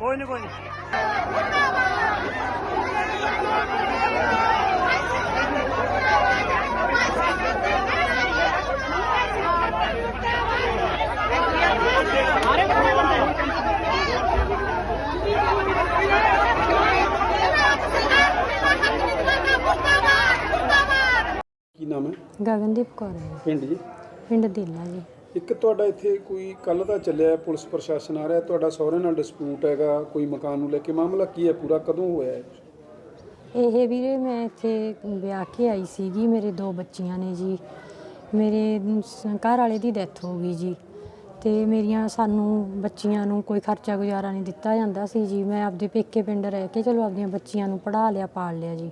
ਕੋਈ ਨਹੀਂ ਕੋਈ ਕੀ ਨਾਮ ਹੈ? ਗਗਨਦੀਪ ਕੌਰ ਹੈ। ਪਿੰਡ ਜੀ? ਪਿੰਡ ਦੇਲਾ ਜੀ। ਇੱਕ ਤੁਹਾਡਾ ਇੱਥੇ ਕੋਈ ਕੱਲ ਦਾ ਚੱਲਿਆ ਪੁਲਿਸ ਪ੍ਰਸ਼ਾਸਨ ਆ ਰਿਹਾ ਤੁਹਾਡਾ ਸਹੁਰੇ ਨਾਲ ਡਿਸਪਿਊਟ ਹੈਗਾ, ਕੋਈ ਮਕਾਨ ਨੂੰ ਲੈ ਕੇ ਮਾਮਲਾ ਕੀ ਹੈ, ਪੂਰਾ ਕਦੋਂ ਹੋਇਆ ਹੈ? ਇਹ ਵੀਰੇ ਮੈਂ ਇੱਥੇ ਵਿਆਹ ਕੇ ਆਈ ਸੀਗੀ, ਮੇਰੇ ਦੋ ਬੱਚੀਆਂ ਨੇ ਜੀ। ਮੇਰੇ ਸ- ਘਰ ਵਾਲੇ ਦੀ ਡੈਥ ਹੋ ਗਈ ਜੀ। ਤੇ ਮੇਰੀਆਂ ਸਾਨੂੰ ਬੱਚੀਆਂ ਨੂੰ ਕੋਈ ਖਰਚਾ ਗੁਜ਼ਾਰਾ ਨਹੀਂ ਦਿੱਤਾ ਜਾਂਦਾ ਸੀ ਜੀ। ਮੈਂ ਆਪਦੇ ਪੇਕੇ ਪਿੰਡ ਰਹਿ ਕੇ ਚਲੋ ਆਪਦੀਆਂ ਬੱਚੀਆਂ ਨੂੰ ਪੜ੍ਹਾ ਲਿਆ, ਪਾਲ ਲਿਆ ਜੀ।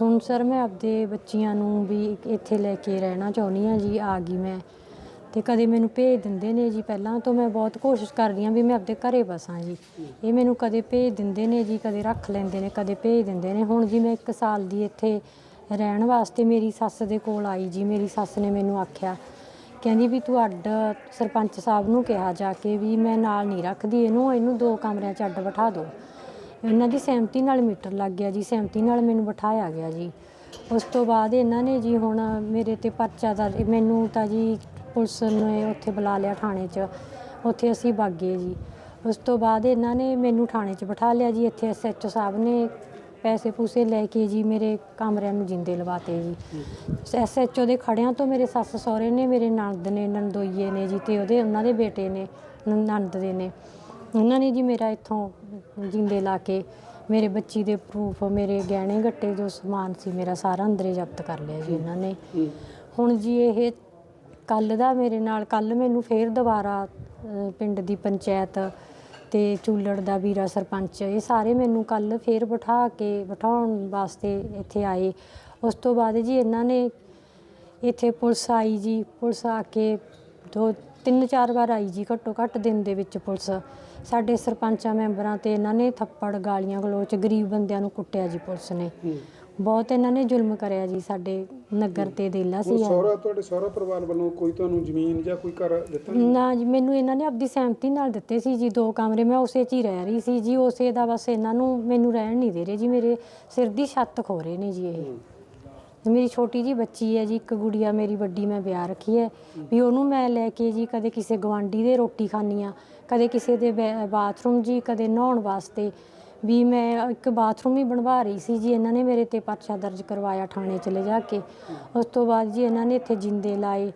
ਹੁਣ ਸਰ ਮੈਂ ਆਪਦੇ ਬੱਚੀਆਂ ਨੂੰ ਵੀ ਇੱਥੇ ਲੈ ਕੇ ਰਹਿਣਾ ਚਾਹੁੰਦੀ ਹਾਂ ਜੀ, ਆ ਗਈ ਮੈਂ। ਤੇ ਕਦੇ ਮੈਨੂੰ ਭੇਜ ਦਿੰਦੇ ਨੇ ਜੀ ਪਹਿਲਾਂ ਤੋਂ ਮੈਂ ਬਹੁਤ ਕੋਸ਼ਿਸ਼ ਕਰਦੀ ਹਾਂ ਵੀ ਮੈਂ ਆਪਦੇ ਘਰੇ ਬਸਾਂ ਜੀ। ਇਹ ਮੈਨੂੰ ਕਦੇ ਭੇਜ ਦਿੰਦੇ ਨੇ ਜੀ, ਕਦੇ ਰੱਖ ਲੈਂਦੇ ਨੇ, ਕਦੇ ਭੇਜ ਦਿੰਦੇ ਨੇ। ਹੁਣ ਜੀ ਮੈਂ 1 ਸਾਲ ਦੀ ਇੱਥੇ ਰਹਿਣ ਵਾਸਤੇ ਮੇਰੀ ਸੱਸ ਦੇ ਕੋਲ ਆਈ ਜੀ। ਮੇਰੀ ਸੱਸ ਨੇ ਮੈਨੂੰ ਆਖਿਆ, ਕਹਿੰਦੀ ਵੀ ਤੂੰ ਅੱਡ ਸਰਪੰਚ ਸਾਹਿਬ ਨੂੰ ਕਿਹਾ ਜਾ ਕੇ ਵੀ ਮੈਂ ਨਾਲ ਨਹੀਂ ਰੱਖਦੀ, ਇਹਨੂੰ ਇਹਨੂੰ ਦੋ ਕਮਰਿਆਂ 'ਚ ਅੱਡ ਬਿਠਾ ਦਿਓ ਇਹਨਾਂ ਦੀ ਸਹਿਮਤੀ ਨਾਲ ਮੀਟਰ ਲੱਗ ਗਿਆ ਜੀ। ਸਹਿਮਤੀ ਨਾਲ ਮੈਨੂੰ ਬਿਠਾਇਆ ਗਿਆ ਜੀ। ਉਸ ਤੋਂ ਬਾਅਦ ਇਹਨਾਂ ਨੇ ਜੀ ਹੁਣ ਮੇਰੇ ਤੇ ਪਰਚਾ ਦਰਜ, ਮੈਨੂੰ ਤਾਂ ਜੀ ਪੁਲਿਸ ਨੇ ਉੱਥੇ ਬੁਲਾ ਲਿਆ ਥਾਣੇ 'ਚ, ਉੱਥੇ ਅਸੀਂ ਬਾਗੇ ਜੀ। ਉਸ ਤੋਂ ਬਾਅਦ ਇਹਨਾਂ ਨੇ ਮੈਨੂੰ ਥਾਣੇ 'ਚ ਬਿਠਾ ਲਿਆ ਜੀ, ਇੱਥੇ ਐਸਐਚਓ ਸਾਹਿਬ ਨੇ ਪੈਸੇ ਪੂਸੇ ਲੈ ਕੇ ਜੀ ਮੇਰੇ ਕਮਰਿਆਂ ਨੂੰ ਜਿੰਦੇ ਲਵਾਤੇ ਜੀ। ਐਸਐਚਓ ਦੇ ਖੜਿਆਂ ਤੋਂ ਮੇਰੇ ਸੱਸ ਸਹੁਰੇ ਨੇ, ਮੇਰੇ ਨਣਦ ਨੇ ਨੰਦੋਈਏ ਨੇ ਜੀ ਤੇ ਉਹਦੇ ਉਹਨਾਂ ਦੇ ਬੇਟੇ ਨੇ ਨ- ਨਣਦ ਦੇ ਨੇ। ਉਹਨਾਂ ਨੇ ਜੀ ਮੇਰਾ ਇੱਥੋਂ ਜਿੰਦੇ ਲਾ ਕੇ ਮੇਰੇ ਬੱਚੀ ਦੇ ਪ੍ਰੂਫ ਮੇਰੇ ਗਹਿਣੇ ਗੱਟੇ ਜੋ ਸਮਾਨ ਸੀ ਮੇਰਾ ਸਾਰਾ ਅੰਦਰੇ ਜ਼ਬਤ ਕਰ ਲਿਆ ਜੀ ਇਹਨਾਂ ਨੇ। ਹੁਣ ਜੀ ਇਹ ਕੱਲ ਦਾ ਮੇਰੇ ਨਾਲ ਕੱਲ ਮੈਨੂੰ ਫੇਰ ਦੁਬਾਰਾ ਪਿੰਡ ਦੀ ਪੰਚਾਇਤ ਤੇ ਚੂਲੜ ਦਾ ਵੀਰਾ ਸਰਪੰਚ ਇਹ ਸਾਰੇ ਮੈਨੂੰ ਕੱਲ ਫੇਰ ਬਿਠਾ ਕੇ ਬਿਠਾਉਣ ਵਾਸਤੇ ਇੱਥੇ ਆਏ। ਉਸ ਤੋਂ ਬਾਅਦ ਜੀ ਇਹਨਾਂ ਨੇ ਇੱਥੇ ਪੁਲਿਸ ਆਈ ਜੀ ਪੁਲਿਸ ਆ ਕੇ ਦੋ ਤਿੰਨ ਚਾਰ ਵਾਰ ਆਈ ਜੀ ਘੱਟੋ ਘੱਟ ਦਿਨ ਦੇ ਵਿੱਚ ਪੁਲਿਸ। ਸਾਡੇ ਸਰਪੰਚਾਂ ਮੈਂਬਰਾਂ ਤੇ ਇਹਨਾਂ ਨੇ ਥੱਪੜ ਗਾਲੀਆਂ ਗਲੋਚ ਗਰੀਬ ਬੰਦਿਆਂ ਨੂੰ ਕੁੱਟਿਆ ਜੀ ਪੁਲਿਸ ਨੇ। ਬਹੁਤ ਇਹਨਾਂ ਨੇ ਜ਼ੁਲਮ ਕਰਿਆ ਜੀ ਸਾਡੇ ਨਗਰ ਤੇ ਦੇਲਾ ਸੀ ਸਹੁਰਾ ਤੁਹਾਡੇ ਸਹੁਰਾ ਪਰਿਵਾਰ ਵੱਲੋਂ ਕੋਈ ਤੁਹਾਨੂੰ ਜ਼ਮੀਨ ਜਾਂ ਕੋਈ ਘਰ ਦਿੱਤਾ ਨਹੀਂ? ਨਾ ਜੀ ਮੈਨੂੰ ਇਹਨਾਂ ਨੇ ਆਪਦੀ ਸਹਿਮਤੀ ਨਾਲ ਦਿੱਤੇ ਸੀ ਜੀ ਦੋ ਕਮਰੇ ਮੈਂ ਉਸੇ 'ਚ ਹੀ ਰਹਿ ਰਹੀ ਸੀ ਜੀ ਉਸੇ ਦਾ ਬਸ ਇਹਨਾਂ ਨੂੰ ਮੈਨੂੰ ਰਹਿਣ ਨਹੀਂ ਦੇ ਰਹੇ ਜੀ ਮੇਰੇ ਸਿਰ ਦੀ ਛੱਤ ਖੋ ਰਹੇ ਨੇ ਜੀ ਇਹ। ਮੇਰੀ ਛੋਟੀ ਜੀ ਬੱਚੀ ਹੈ ਜੀ ਇੱਕ ਗੁੜੀਆ ਮੇਰੀ ਵੱਡੀ ਮੈਂ ਵਿਆਹ ਰੱਖੀ ਹੈ। ਵੀ ਉਹਨੂੰ ਮੈਂ ਲੈ ਕੇ ਜੀ ਕਦੇ ਕਿਸੇ ਗਵਾਂਢੀ ਦੇ ਰੋਟੀ ਖਾਣੀ ਆ ਕਦੇ ਕਿਸੇ ਦੇ ਬੈ- ਬਾਥਰੂਮ ਜੀ ਕਦੇ ਨਹਾਉਣ ਵਾਸਤੇ। ਵੀ ਮੈਂ ਇੱਕ ਬਾਥਰੂਮ ਹੀ ਬਣਵਾ ਰਹੀ ਸੀ ਜੀ ਇਹਨਾਂ ਨੇ ਮੇਰੇ ਤੇ ਪਰਚਾ ਦਰਜ ਕਰਵਾਇਆ ਥਾਣੇ ਚ ਲੈ ਜਾ ਕੇ। ਉਸ ਤੋਂ ਬਾਅਦ ਜੀ ਇਹਨਾਂ ਨੇ ਇੱਥੇ ਜਿੰਦੇ ਲਾਏ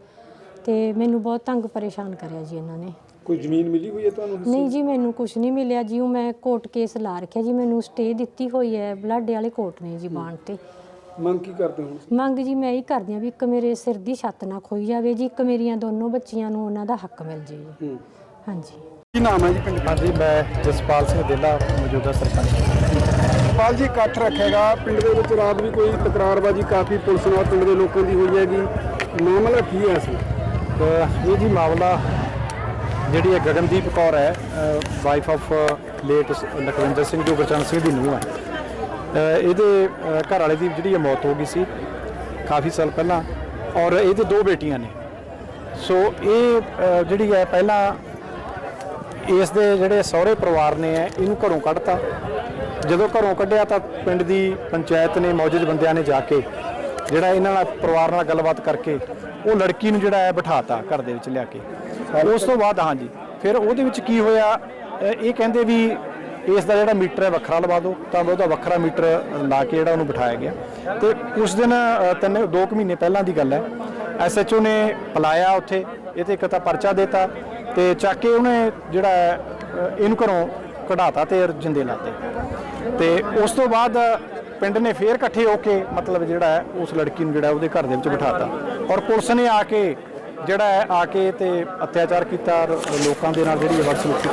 ਤੇ ਮੈਨੂੰ ਬਹੁਤ ਤੰਗ ਪਰੇਸ਼ਾਨ ਕਰਿਆ ਜੀ ਇਹਨਾਂ ਨੇ। ਕੋਈ ਜ਼ਮੀਨ ਮਿਲੀ ਹੋਈ ਹੈ ਤੁਹਾਨੂੰ ਹਿੱਸੇ? ਨਹੀਂ ਜੀ ਮੈਨੂੰ ਕੁਝ ਨਹੀਂ ਮਿਲਿਆ ਜੀ ਉਹ ਮੈਂ ਕੋਰਟ ਕੇਸ ਲਾ ਰੱਖਿਆ ਜੀ ਮੈਨੂੰ ਸਟੇ ਦਿੱਤੀ ਹੋਈ ਹੈ ਬਲਾਡੇ ਵਾਲੇ ਕੋਰਟ ਨੇ ਜੀ ਬਾਣ ਤੇ। ਮੰਗ ਕੀ ਕਰਦੇ ਹੋ? ਮੰਗ ਜੀ ਮੈਂ ਇਹ ਕਰਦੀ ਹਾਂ ਵੀ ਇੱਕ ਮੇਰੇ ਸਿਰ ਦੀ ਛੱਤ ਨਾ ਖੋਈ ਜਾਵੇ ਜੀ ਇੱਕ ਮੇਰੀਆਂ ਦੋਨੋਂ ਬੱਚੀਆਂ ਨੂੰ ਉਹਨਾਂ ਦਾ ਹੱਕ ਮਿਲ ਜੇ ਜੀ। ਹੂੰ। ਹਾਂਜੀ। ਕੀ ਨਾਮ ਹੈ ਜੀ ਪਿੰਡ ਹਾਂਜੀ ਮੈਂ ਜਸਪਾਲ ਸਿੰਘ ਦੇਲਾ ਮੌਜੂਦਾ ਸਰਪੰਚ। ਪਾਲ ਜੀ ਇਕੱਠ ਰੱਖੇਗਾ। ਪਿੰਡ ਦੇ ਵਿੱਚ ਰਾਤ ਵੀ ਕੋਈ ਤਕਰਾਰਬਾਜੀ ਕਾਫੀ ਪੁਲਿਸ ਨਾਲ ਪਿੰਡ ਦੇ ਲੋਕਾਂ ਦੀ ਹੋਈ ਹੈਗੀ। ਮਾਮਲਾ ਕੀ ਹੈ ਸੀ ਤੇ ਇਹ ਜੀ ਮਾਮਲਾ ਜਿਹੜੀ ਹੈ ਗਗਨਦੀਪ ਕੌਰ ਹੈ wife of late Lakhwinder Singh ਜੋ ਗੁਰਚਰਨ ਸਿੰਘ ਦੀ ਨੂੰਹ ਹੈ। ਇਹਦੇ ਘਰ ਵਾਲੇ ਦੀ ਜਿਹੜੀ ਹੈ ਮੌਤ ਹੋ ਗਈ ਸੀ ਕਾਫੀ ਸਾਲ ਪਹਿਲਾਂ ਔਰ ਇਹਦੇ ਦੋ ਬੇਟੀਆਂ ਨੇ। ਸੋ ਇਹ ਜਿਹੜੀ ਹੈ ਪਹਿਲਾਂ ਇਸ ਦੇ ਜਿਹੜੇ ਸਹੁਰੇ ਪਰਿਵਾਰ ਨੇ ਇਹਨੂੰ ਘਰੋਂ ਕੱਢਤਾ। ਜਦੋਂ ਘਰੋਂ ਕੱਢਿਆ ਤਾਂ ਪਿੰਡ ਦੀ ਪੰਚਾਇਤ ਨੇ ਮੌਜੂਦ ਬੰਦਿਆਂ ਨੇ ਜਾ ਕੇ ਜਿਹੜਾ ਇਹਨਾਂ ਨਾਲ ਪਰਿਵਾਰ ਨਾਲ ਗੱਲਬਾਤ ਕਰਕੇ ਉਹ ਲੜਕੀ ਨੂੰ ਜਿਹੜਾ ਹੈ ਬਿਠਾਤਾ ਘਰ ਦੇ ਵਿੱਚ ਲਿਆ ਕੇ। ਉਸ ਤੋਂ ਬਾਅਦ ਹਾਂਜੀ, ਫਿਰ ਉਹਦੇ ਵਿੱਚ ਕੀ ਹੋਇਆ? ਇਹ ਕਹਿੰਦੇ ਵੀ ਇਸ ਦਾ ਜਿਹੜਾ ਮੀਟਰ ਹੈ ਵੱਖਰਾ ਲਵਾ ਦਿਓ ਤਾਂ ਉਹਦਾ ਵੱਖਰਾ ਮੀਟਰ ਲਾ ਕੇ ਜਿਹੜਾ ਉਹਨੂੰ ਬਿਠਾਇਆ ਗਿਆ। ਤੇ ਉਸ ਦਿਨ ਤਿੰਨ ਦੋ ਕੁ ਮਹੀਨੇ ਪਹਿਲਾਂ ਦੀ ਗੱਲ ਹੈ ਐਸਐਚਓ ਨੇ ਬੁਲਾਇਆ ਉੱਥੇ ਇਹ ਤੇ ਇੱਕ ਤਾਂ ਪਰਚਾ ਦਿੱਤਾ ਤੇ ਚੱਕ ਕੇ ਉਹਨੇ ਜਿਹੜਾ ਹੈ, ਇਹਨੂੰ ਘਰੋਂ ਕਢਾਤਾ ਤੇ ਜਿੰਦੇ ਲਾਤੇ। ਤੇ ਉਸ ਤੋਂ ਬਾਅਦ ਪਿੰਡ ਨੇ ਫੇਰ ਇਕੱਠੇ ਹੋ ਕੇ ਮਤਲਬ ਜਿਹੜਾ ਉਸ ਲੜਕੀ ਨੂੰ ਜਿਹੜਾ ਉਹਦੇ ਘਰ ਦੇ ਵਿੱਚ ਬਿਠਾਤਾ। ਔਰ ਪੁਲਿਸ ਨੇ ਆ ਕੇ ਜਿਹੜਾ ਹੈ ਆ ਕੇ ਤੇ ਅਤਿਆਚਾਰ ਕੀਤਾ ਔਰ ਲੋਕਾਂ ਦੇ ਨਾਲ ਜਿਹੜੀ ਹੈ ਕੀਤੀ।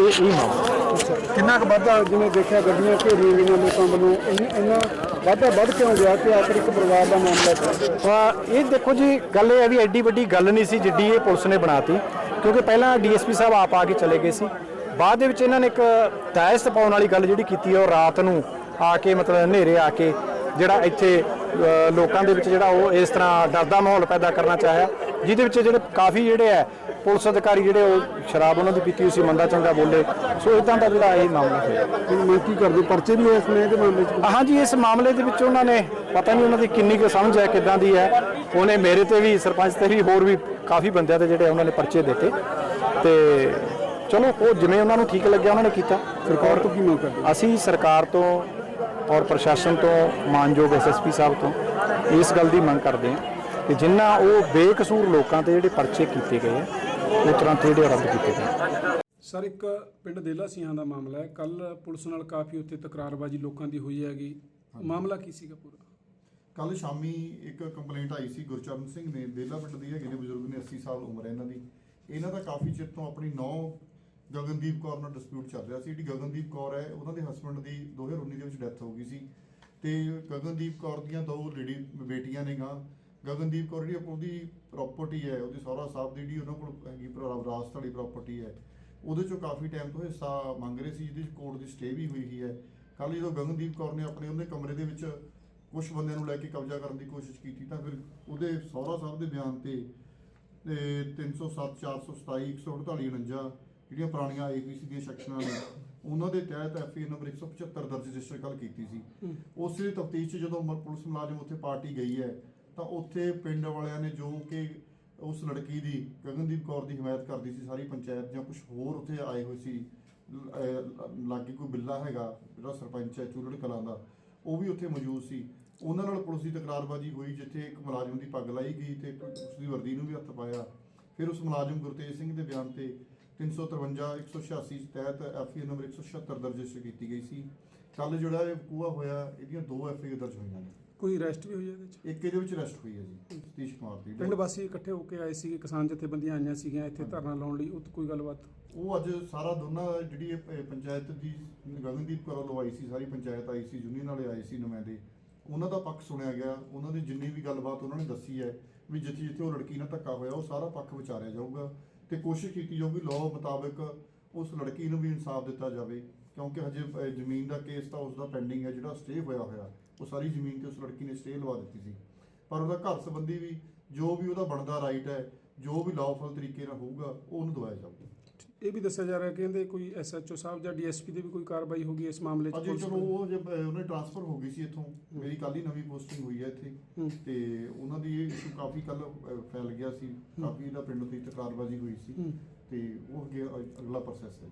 ਇਹ ਇਹ ਮਾਮਲਾ। ਕਿੰਨਾ ਕੁ ਵਾਧਾ ਜਿਵੇਂ ਦੇਖਿਆ ਗੱਡੀਆਂ ਘੇਰੀਆਂ ਗਈਆਂ ਲੋਕਾਂ ਵੱਲੋਂ ਇੰਨ- ਇੰਨਾ ਵਾਧਾ ਵੱਧ ਕਿਉਂ ਗਿਆ ਕਿ ਆਖਰ ਇੱਕ ਪਰਿਵਾਰ ਦਾ ਮਾਮਲਾ ਸੀ ਤਾਂ ਇਹ ਦੇਖੋ ਜੀ ਗੱਲ ਇਹ ਹੈ ਵੀ ਐਡੀ ਵੱਡੀ ਗੱਲ ਨਹੀਂ ਸੀ ਜਿੱਡੀ ਇਹ ਪੁਲਿਸ ਨੇ ਬਣਾਤੀ ਕਿਉਂਕਿ ਪਹਿਲਾਂ ਡੀਐਸਪੀ ਸਾਹਿਬ ਆਪ ਆ ਕੇ ਚਲੇ ਗਏ ਸੀ। ਬਾਅਦ ਦੇ ਵਿੱਚ ਇਹਨਾਂ ਨੇ ਇੱਕ ਤੈਸਤ ਪਾਉਣ ਵਾਲੀ ਗੱਲ ਜਿਹੜੀ ਕੀਤੀ ਹੈ ਉਹ ਰਾਤ ਨੂੰ ਆ ਕੇ ਮਤਲਬ ਹਨੇਰੇ ਆ ਕੇ ਜਿਹੜਾ ਇੱਥੇ ਅ, ਲੋਕਾਂ ਦੇ ਵਿੱਚ ਜਿਹੜਾ ਉਹ ਇਸ ਤਰ੍ਹਾਂ ਡਰ ਦਾ ਮਾਹੌਲ ਪੈਦਾ ਕਰਨਾ ਚਾਹਿਆ ਜਿਹਦੇ ਵਿੱਚ ਜਿਹੜੇ ਕਾਫੀ ਜਿਹੜੇ ਹੈ ਪੁਲਿਸ ਅਧਿਕਾਰੀ ਜਿਹੜੇ ਉਹ ਸ਼ਰਾਬ ਉਹਨਾਂ ਦੀ ਪੀਤੀ ਹੋਈ ਸੀ ਮੰਦਾ ਚੰਗਾ ਬੋਲੇ। ਸੋ ਇਦਾਂ ਦਾ ਜਿਹੜਾ ਇਹ ਮਾਮਲਾ ਹੋਇਆ ਹੁਣ ਮੈਂ ਕੀ ਕਰਦੇ ਪਰਚੇ ਵੀ ਇਸ ਨੇ ਦੇ ਮਾਮਲੇ 'ਚ ਹਾਂਜੀ ਇਸ ਮਾਮਲੇ ਦੇ ਵਿੱਚ ਉਹਨਾਂ ਨੇ ਪਤਾ ਨਹੀਂ ਉਹਨਾਂ ਦੀ ਕਿੰਨੀ ਕੁ ਸਮਝ ਹੈ ਕਿੱਦਾਂ ਦੀ ਹੈ। ਉਹਨੇ ਮੇਰੇ ਤੇ ਵੀ ਸਰਪੰਚ ਤੇ ਵੀ ਹੋਰ ਵੀ ਕਾਫੀ ਬੰਦਿਆਂ ਤੇ ਜਿਹੜੇ ਉਹਨਾਂ ਨੇ ਪਰਚੇ ਦਿੱਤੇ। ਤੇ ਚਲੋ ਉਹ ਜਿਵੇਂ ਉਹਨਾਂ ਨੂੰ ਠੀਕ ਲੱਗਿਆ ਉਹਨਾਂ ਨੇ ਕੀਤਾ। ਸਰਕਾਰ ਤੋਂ ਕੀ ਮੰਗ ਕਰਦੇ? ਅਸੀਂ ਸਰਕਾਰ ਤੋਂ ਔਰ ਪ੍ਰਸ਼ਾਸਨ ਤੋਂ ਮਾਨਯੋਗ ਐਸਐਸਪੀ ਸਾਹਿਬ ਤੋਂ ਇਸ ਗੱਲ ਦੀ ਮੰਗ ਕਰਦੇ ਹਾਂ ਕਿ ਜਿਨ੍ਹਾਂ ਉਹ ਬੇਕਸੂਰ ਲੋਕਾਂ ਤੇ ਜਿਹੜੇ ਪਰਚੇ ਕੀਤੇ ਗਏ ਆ ਉਹ ਤੁਰੰਤ ਜਿਹੜੇ ਰੱਦ ਕੀਤੇ ਜਾਣ ਸਰ ਇੱਕ ਪਿੰਡ ਦੇਲਾ ਸਿੰਘਾਂ ਦਾ ਮਾਮਲਾ ਹੈ। ਕੱਲ ਪੁਲਿਸ ਨਾਲ ਕਾਫੀ ਉੱਥੇ ਤਕਰਾਰਬਾਜ਼ੀ ਲੋਕਾਂ ਦੀ ਹੋਈ ਹੈਗੀ। ਮਾਮਲਾ ਕੀ ਸੀਗਾ ਪੂਰਾ? ਕੱਲ ਸ਼ਾਮੀ ਇੱਕ ਕੰਪਲੇਂਟ ਆਈ ਸੀ ਗੁਰਚਰਨ ਸਿੰਘ ਨੇ। ਦੇਲਾ ਪਿੰਡ ਦੇ ਹੈਗੇ ਨੇ ਬਜ਼ੁਰਗ ਨੇ 80 ਸਾਲ ਉਮਰ ਹੈ ਇਹਨਾਂ ਦੀ। ਇਹਨਾਂ ਦਾ ਕਾਫੀ ਚਿਰ ਤੋਂ ਆਪਣੀ ਨੌ ਗਗਨਦੀਪ ਕੌਰ ਨਾਲ ਡਿਸਪਿਊਟ ਚੱਲ ਰਿਹਾ ਸੀ। ਜਿਹੜੀ ਗਗਨਦੀਪ ਕੌਰ ਹੈ ਉਹਨਾਂ ਦੇ ਹਸਬੰਡ ਦੀ 2019 ਦੇ ਵਿੱਚ ਡੈਥ ਹੋ ਗਈ ਸੀ। ਤੇ ਗਗਨਦੀਪ ਕੌਰ ਦੀਆਂ ਦੋ ਲੇਡੀ ਬੇਟੀਆਂ ਨੇ ਗਾ ਗਗਨਦੀਪ ਕੌਰ ਜਿਹੜੀ ਉਹਦੀ ਪ੍ਰਾਪਰਟੀ ਹੈ ਉਹਦੀ ਸਹੁਰਾ ਸਾਹਿਬ ਦੀ ਜਿਹੜੀ ਉਹਨਾਂ ਕੋਲ ਹੈਗੀ ਵਿਰਾਸਤ ਵਾਲੀ ਪ੍ਰਾਪਰਟੀ ਹੈ ਉਹਦੇ ਚੋਂ ਕਾਫੀ ਟਾਈਮ ਤੋਂ ਹਿੱਸਾ ਮੰਗ ਰਹੇ ਸੀ ਜਿਹਦੀ ਕੋਰਟ ਦੀ ਸਟੇ ਵੀ ਹੋਈ ਹੈ। ਕੱਲ ਜਦੋਂ ਗਗਨਦੀਪ ਕੌਰ ਨੇ ਆਪਣੇ ਉਹਦੇ ਕਮਰੇ ਦੇ ਵਿੱਚ ਕੁਝ ਬੰਦਿਆਂ ਨੂੰ ਲੈ ਕੇ ਕਬਜ਼ਾ ਕਰਨ ਦੀ ਕੋਸ਼ਿਸ਼ ਕੀਤੀ ਤਾਂ ਫਿਰ ਉਹਦੇ ਸਹੁਰਾ ਸਾਹਿਬ ਦੇ ਬਿਆਨ ਤੇ ਤੇ 307 427 148 49 ਜਿਹੜੀਆਂ ਪੁਰਾਣੀਆਂ ਆਈਪੀਸੀ ਦੀਆਂ ਸੈਕਸ਼ਨਾਂ ਨੇ ਉਹਨਾਂ ਦੇ ਤਹਿਤ ਐਫਏ ਨੰਬਰ 175 ਦਰਜ ਰਜਿਸਟਰ ਕੱਲ ਕੀਤੀ ਸੀ। ਉਸੇ ਤਫਤੀਸ਼ 'ਚ ਜਦੋਂ ਪੁਲਿਸ ਮੁਲਾਜ਼ਮ ਉੱਥੇ ਪਾਰਟੀ ਗਈ ਹੈ ਤਾਂ ਉੱਥੇ ਪਿੰਡ ਵਾਲਿਆਂ ਨੇ ਜੋ ਕਿ ਉਸ ਲੜਕੀ ਦੀ, ਗਗਨਦੀਪ ਕੌਰ ਦੀ ਹਮਾਇਤ ਕਰਦੀ ਸੀ ਸਾਰੀ ਪੰਚਾਇਤ ਜਾਂ ਕੁਝ ਹੋਰ ਉੱਥੇ ਆਏ ਹੋਏ ਸੀ ਲ- ਲਾਗੇ ਕੋਈ ਬਿੱਲਾ ਹੈਗਾ, ਜਿਹੜਾ ਸਰਪੰਚ ਹੈ, ਚੂਲੜ ਕਲਾਂ ਦਾ, ਉਹ ਵੀ ਉੱਥੇ ਮੌਜੂਦ ਸੀ। ਉਹਨਾਂ ਨਾਲ ਪੁਲਿਸ ਦੀ ਤਕਰਾਰਬਾਜ਼ੀ ਹੋਈ, ਜਿੱਥੇ ਇੱਕ ਮੁਲਾਜ਼ਮ ਦੀ ਪੱਗ ਲਾਈ ਗਈ ਤੇ ਉਸ ਦੀ ਵਰਦੀ ਨੂੰ ਵੀ ਹੱਥ ਪਾਇਆ। ਫਿਰ ਉਸ ਮੁਲਾਜ਼ਮ ਗੁਰਤੇਜ ਸਿੰਘ ਦੇ ਬਿਆਨ ਤੇ 353 186 ਤਹਿਤ ਐਫਆਈ ਨੰਬਰ 176 ਦਰਜ ਕੀਤੀ ਗਈ ਸੀ। ਕੱਲ ਜਿਹੜਾ ਇਹ ਕੂਆ ਹੋਇਆ, ਇਹਦੀਆਂ ਦੋ ਐਫਆਈ ਦਰਜ ਹੋਈਆਂ ਨੇ। ਕੋਈ ਅਰੈਸਟ ਵੀ ਹੋਈ ਹੈ ਇਹਦੇ 'ਚ ਇੱਕ ਇਹਦੇ ਵਿੱਚ ਅਰੈਸਟ ਹੋਈ ਹੈ ਜੀ ਸਤੀਸ਼ ਕੁਮਾਰ ਦੀ। ਪਿੰਡ ਵਾਸੀ ਇਕੱਠੇ ਹੋ ਕੇ ਆਏ ਸੀਗੇ ਕਿਸਾਨ ਜਥੇਬੰਦੀਆਂ ਆਈਆਂ ਸੀਗੀਆਂ ਇੱਥੇ ਧਰਨਾ ਲਾਉਣ ਲਈ ਉਹ 'ਤੇ ਕੋਈ ਗੱਲਬਾਤ? ਉਹ ਅੱਜ ਸਾਰਾ ਦੋਨਾਂ ਜਿਹੜੀ ਇਹ ਪ- ਪੰਚਾਇਤ ਦੀ ਗਗਨਦੀਪ ਕੌਰ ਵੱਲੋਂ ਆਈ ਸੀ ਸਾਰੀ ਪੰਚਾਇਤ ਆਈ ਸੀ ਯੂਨੀਅਨ ਵਾਲੇ ਆਏ ਸੀ ਨੁਮਾਇੰਦੇ। ਉਹਨਾਂ ਦਾ ਪੱਖ ਸੁਣਿਆ ਗਿਆ ਉਹਨਾਂ ਦੀ ਜਿੰਨੀ ਵੀ ਗੱਲਬਾਤ ਉਹਨਾਂ ਨੇ ਦੱਸੀ ਹੈ ਵੀ ਜਿੱਥੇ ਜਿੱਥੇ ਉਹ ਲੜਕੀ ਨਾਲ ਧੱਕਾ ਹੋਇਆ ਉਹ ਸਾਰਾ ਪੱਖ ਵਿਚਾਰਿਆ ਜਾਊਗਾ ਤੇ ਕੋਸ਼ਿਸ਼ ਕੀਤੀ ਜਾਊਗੀ ਲਾਅ ਮੁਤਾਬਕ ਉਸ ਲੜਕੀ ਨੂੰ ਵੀ ਇਨਸਾਫ ਦਿੱਤਾ ਜਾਵੇ। ਕਿਉਂਕਿ ਹਜੇ ਜ਼ਮੀਨ ਦਾ ਕੇਸ ਤਾਂ ਉਸ ਦਾ ਪੈਂਡਿੰਗ ਹੈ ਜਿਹੜਾ ਸਟੇ ਹੋਇਆ ਹੋਇਆ ਉਹ ਸਾਰੀ ਜ਼ਮੀਨ ਤੇ ਉਸ ਲੜਕੀ ਨੇ ਸਟੇ ਲਵਾ ਦਿੱਤੀ ਸੀ। ਪਰ ਉਹਦਾ ਘਰ ਸੰਬੰਧੀ ਵੀ ਜੋ ਵੀ ਉਹਦਾ ਬਣਦਾ ਰਾਈਟ ਹੈ ਜੋ ਵੀ ਲਾਅਫੁਲ ਤਰੀਕੇ ਨਾਲ ਹੋਊਗਾ ਉਹ ਉਹਨੂੰ ਦਵਾਇਆ ਜਾਊਗਾ। ਇਹ ਵੀ ਦੱਸਿਆ ਜਾ ਰਿਹਾ ਕਹਿੰਦੇ ਕੋਈ ਐਸਐਚਓ ਸਾਹਿਬ ਜਾਂ ਡੀਐਸਪੀ ਦੇ ਵੀ ਕੋਈ ਕਾਰਵਾਈ ਹੋਗੀ ਇਸ ਮਾਮਲੇ 'ਚ ਅਜੇ ਪੁਲਿਸ ਚਲੋ? ਉਹ ਜੇ ਉਹਨੇ ਟ੍ਰਾਂਸਫਰ ਹੋ ਗਈ ਸੀ ਇੱਥੋਂ ਮੇਰੀ ਕੱਲ ਹੀ ਨਵੀਂ ਪੋਸਟਿੰਗ ਹੋਈ ਹੈ ਇੱਥੇ। ਹੂੰ। ਤੇ ਉਹਨਾਂ ਦੀ ਇਹ ਇਸ਼ੂ ਕਾਫੀ ਕੱਲ ਫੈਲ ਗਿਆ ਸੀ। ਕਾਫੀ ਇਹਦਾ ਪਿੰਡ ਦੀ ਤਕਰਾਰਬਾਜ਼ੀ ਹੋਈ ਸੀ। ਹੂੰ। ਤੇ ਉਹ ਅੱਗੇ ਅ- ਅਗਲਾ ਪ੍ਰੋਸੈਸ ਹੈ।